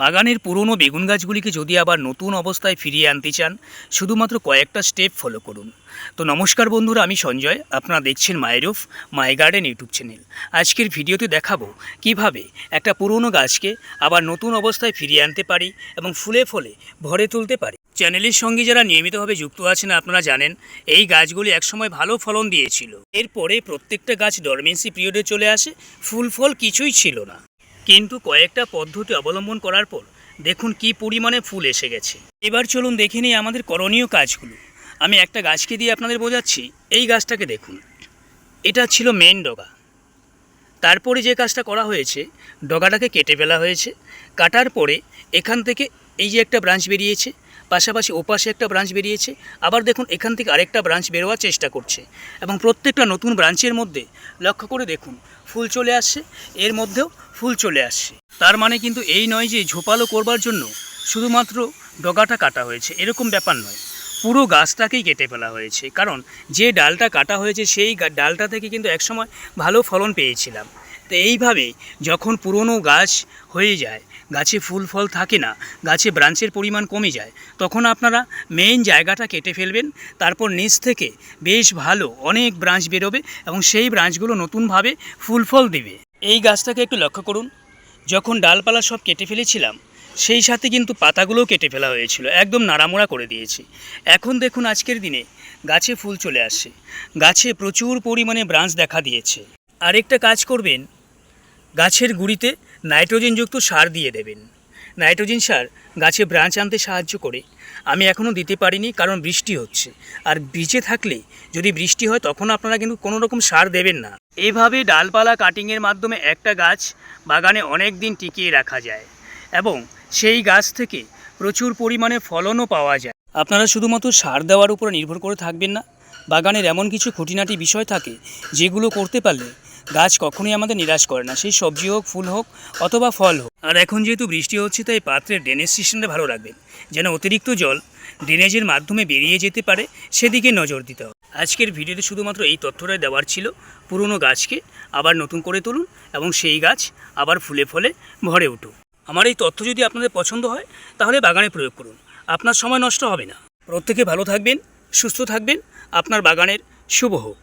বাগানের পুরনো বেগুন গাছগুলিকে যদি আবার নতুন অবস্থায় ফিরিয়ে আনতে চান, শুধুমাত্র কয়েকটা স্টেপ ফলো করুন। তো নমস্কার বন্ধুরা, আমি সঞ্জয়। আপনারা দেখছেন মায়েরুফ, মাই গার্ডেন ইউটিউব চ্যানেল। আজকের ভিডিওতে দেখাবো কীভাবে একটা পুরনো গাছকে আবার নতুন অবস্থায় ফিরিয়ে আনতে পারি এবং ফুলে ফলে ভরে তুলতে পারি। চ্যানেলের সঙ্গে যারা নিয়মিতভাবে যুক্ত আছেন, আপনারা জানেন, এই গাছগুলি একসময় ভালো ফলন দিয়েছিল। এরপরে প্রত্যেকটা গাছ ডরমেন্সি পিরিয়ডে চলে আসে, ফুল ফল কিছুই ছিল না। কিন্তু কয়েকটা পদ্ধতি অবলম্বন করার পর দেখুন কি পরিমাণে ফুল এসে গেছে। এবার চলুন দেখে নিই আমাদের করণীয় কাজগুলো। আমি একটা গাছকে দিয়ে আপনাদের বোঝাচ্ছি, এই গাছটাকে দেখুন। এটা ছিল মেন ডগা। তারপরে যে কাজটা করা হয়েছে, ডগাটাকে কেটে ফেলা হয়েছে। কাটার পরে এখান থেকে এই যে একটা ব্রাঞ্চ বেরিয়েছে পাশাপাশি ওপাশে একটা ব্রাঞ্চ বেরিয়েছে। আবার দেখুন, এখান থেকে আরেকটা ব্রাঞ্চ বেরোয়ার চেষ্টা করছে। এবং প্রত্যেকটা নতুন ব্রাঞ্চের মধ্যে লক্ষ্য করে দেখুন, ফুল চলে আসছে। এর মধ্যেও ফুল চলে আসছে। তার মানে কিন্তু এই নয় যে ঝোপালো করবার জন্য শুধুমাত্র ডগাটা কাটা হয়েছে। এরকম ব্যাপার নয়। পুরো গাছটাকেই কেটে ফেলা হয়েছে। কারণ যে ডালটা কাটা হয়েছে, সেই ডালটা থেকে কিন্তু একসময় ভালো ফলন পেয়েছিলাম। তো এইভাবে যখন পুরনো গাছ হয়ে যায়, গাছে ফুল, ফল থাকে না, গাছে ব্রাঞ্চের পরিমাণ কমে যায়, তখন আপনারা মেইন জায়গাটা কেটে ফেলবেন, তারপর নিচ থেকে বেশ ভালো অনেক ব্রাঞ্চ বেরোবে এবং সেই ব্রাঞ্চগুলো নতুনভাবে ফুল, ফল দেবে। এই গাছটাকে একটু লক্ষ্য করুন, যখন ডালপালা সব কেটে ফেলেছিলাম, সেই সাথে কিন্তু পাতাগুলোও কেটে ফেলা হয়েছিল, একদম নাড়ামোড়া করে দিয়েছি। এখন দেখুন আজকের দিনে গাছে ফুল চলে আসছে, গাছে প্রচুর পরিমাণে ব্রাঞ্চ দেখা দিয়েছে। আরেকটা কাজ করবেন গাছের গুঁড়িতে নাইট্রোজেনযুক্ত সার দিয়ে দেবেন। নাইট্রোজেন সার গাছে ব্রাঞ্চ আনতে সাহায্য করে। আমি এখনও দিতে পারিনি কারণ বৃষ্টি হচ্ছে। আর বীজে থাকলে যদি বৃষ্টি হয় তখন আপনারা কিন্তু কোনো রকম সার দেবেন না। এভাবে ডালপালা কাটিংয়ের মাধ্যমে একটা গাছ বাগানে অনেক দিন টিকিয়ে রাখা যায় এবং সেই গাছ থেকে প্রচুর পরিমাণে ফলনও পাওয়া যায়। আপনারা শুধুমাত্র সার দেওয়ার উপর নির্ভর করে থাকবেন না। বাগানের এমন কিছু খুঁটিনাটি বিষয় থাকে যেগুলো করতে পারলে গাছ কখনোই আমাদের নিরাশ করে না। সেই সবজি হোক, ফুল হোক, অথবা ফল হোক। আর এখন যেহেতু বৃষ্টি হচ্ছে, তাই পাত্রের ড্রেনেজ সিস্টেমটা ভালো রাখবেন। যেন অতিরিক্ত জল ড্রেনেজের মাধ্যমে বেরিয়ে যেতে পারে, সেদিকে নজর দিতে হবে। আজকের ভিডিওতে শুধুমাত্র এই তথ্যটাই দেওয়ার ছিল। পুরনো গাছকে আবার নতুন করে তুলুন এবং সেই গাছ আবার ফুলে ফলে ভরে উঠুক। আমার এই তথ্য যদি আপনাদের পছন্দ হয়, তাহলে বাগানে প্রয়োগ করুন। আপনার সময় নষ্ট হবে না। প্রত্যেকে ভালো থাকবেন, সুস্থ থাকবেন। আপনার বাগানের শুভ হোক।